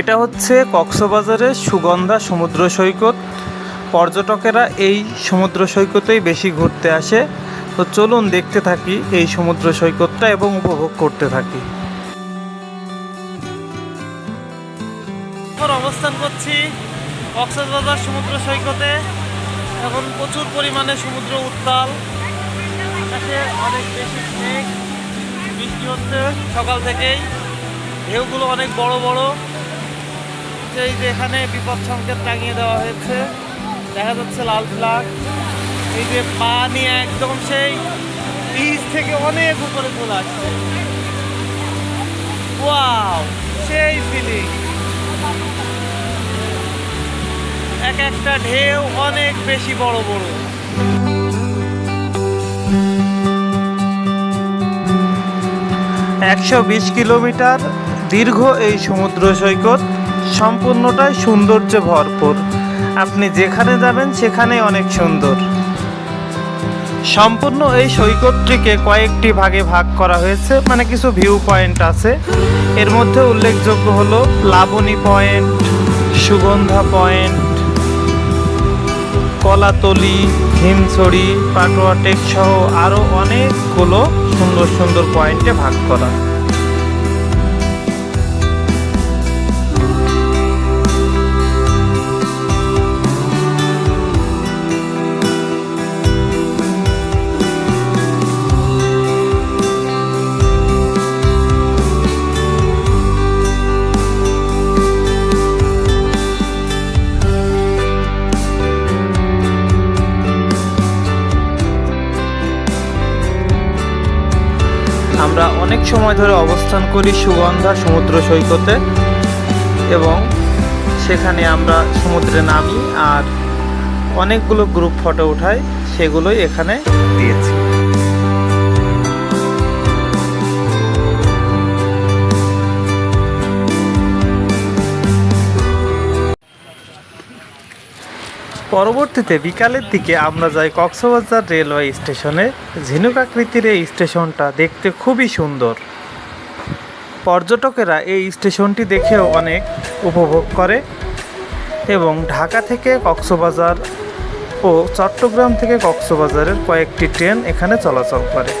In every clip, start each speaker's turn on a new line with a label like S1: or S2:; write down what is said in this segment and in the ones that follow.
S1: এটা হচ্ছে কক্সবাজারের সুগন্ধা সমুদ্র সৈকত। পর্যটকেরা এই সমুদ্র সৈকতেই বেশি ঘুরতে আসে। তো চলুন দেখতে থাকি এই সমুদ্র সৈকতটা এবং উপভোগ করতে থাকি। অবস্থান করছি কক্সবাজার সমুদ্র সৈকতে। এখন প্রচুর পরিমাণে সমুদ্র উত্তাল। অনেক বেশি মেঘ বৃষ্টি হচ্ছে সকাল থেকেই। ঢেউগুলো অনেক বড় বড়। এই যে এখানে বিপদ সংকেত টাঙিয়ে দেওয়া হয়েছে, দেখা যাচ্ছে লাল ফ্লাগ এই যে পানি একদম সেই বীজ থেকে অনেক উপরে চলে আসছে। ওয়াও, সেই ফিলিং এক একটা ঢেউ অনেক বেশি বড় বড়। একশো বিশ কিলোমিটার দীর্ঘ এই সমুদ্র সৈকত। সম্পূর্ণটাই সৌন্দর্যে ভরপুর। আপনি যেখানে যাবেন, সেখানেই অনেক সুন্দর। সম্পূর্ণ এই সৈকতটিকে কয়েকটি ভাগে ভাগ করা হয়েছে মানে কিছু ভিউ পয়েন্ট আছে। এর মধ্যে উল্লেখযোগ্য হলো লাবণী পয়েন্ট সুগন্ধা পয়েন্ট কলাতলি, হিমছড়ি, পাটোয়া সহ আরও অনেকগুলো সুন্দর সুন্দর পয়েন্টে ভাগ করা। অনেক সময় ধরে অবস্থান করি সুগন্ধা সমুদ্র সৈকতে এবং সেখানে আমরা সমুদ্রে নামি আর অনেকগুলো গ্রুপ ফটো উঠাই, সেগুলোই এখানে দিয়েছি। পরবর্তীতে বিকালের দিকে আমরা যাই কক্সবাজার রেলওয়ে স্টেশনে। ঝিনুক আকৃতির এই স্টেশনটা দেখতে খুবই সুন্দর। পর্যটকেরা এই স্টেশনটি দেখেও অনেক উপভোগ করে এবং ঢাকা থেকে কক্সবাজার ও চট্টগ্রাম থেকে কক্সবাজারের কয়েকটি ট্রেন এখানে চলাচল করে।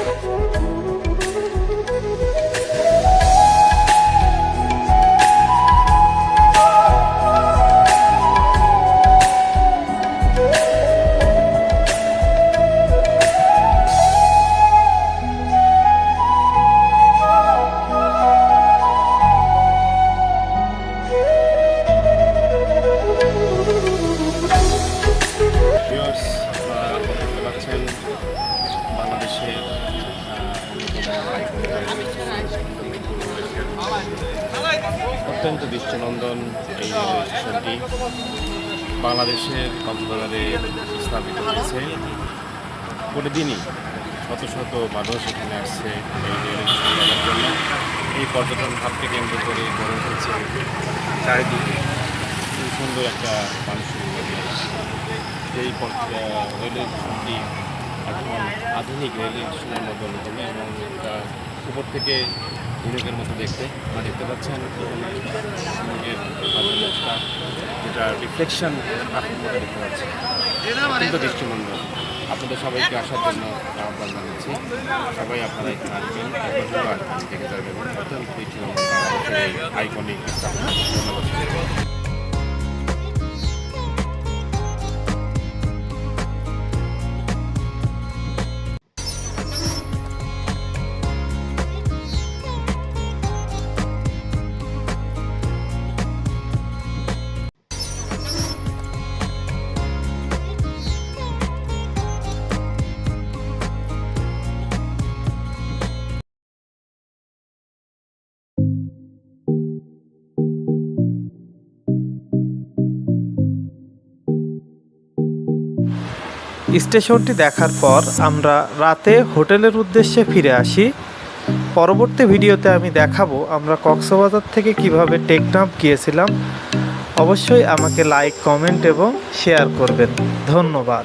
S2: অত্যন্ত দৃষ্টিনন্দন এই স্টেশনটি বাংলাদেশের কক্সবাজারে স্থাপিত হয়েছে। প্রতিদিনই শত শত মানুষ এখানে আসছে এই এই পর্যটন ভাবকে কেন্দ্র করে গড়ে উঠেছে চারিদিকে খুব সুন্দর একটা মানুষের এই রেলওয়ে স্টেশনটি এখন আধুনিক রেলওয়ে স্টেশনের মতো হবে এবং এটা উপর থেকে ঝিনুকের মতো দেখতে। আপনারা দেখতে পাচ্ছেন যেটা রিফ্লেকশন দেখতে পাচ্ছি। অত্যন্ত দৃষ্টিনন্দন আপনাদের সবাইকে আসার জন্য আহ্বান জানাচ্ছি। সবাই আপনারা এখানে আসবেন একবার আসবেন অত্যন্ত এই আইকনিক
S1: স্টেশনটি দেখার পর আমরা রাতে হোটেলের উদ্দেশ্যে ফিরে আসি। পরবর্তী ভিডিওতে আমি দেখাবো আমরা কক্সবাজার থেকে কীভাবে টেকনাপ গিয়েছিলাম। অবশ্যই আমাকে লাইক, কমেন্ট এবং শেয়ার করবেন। ধন্যবাদ।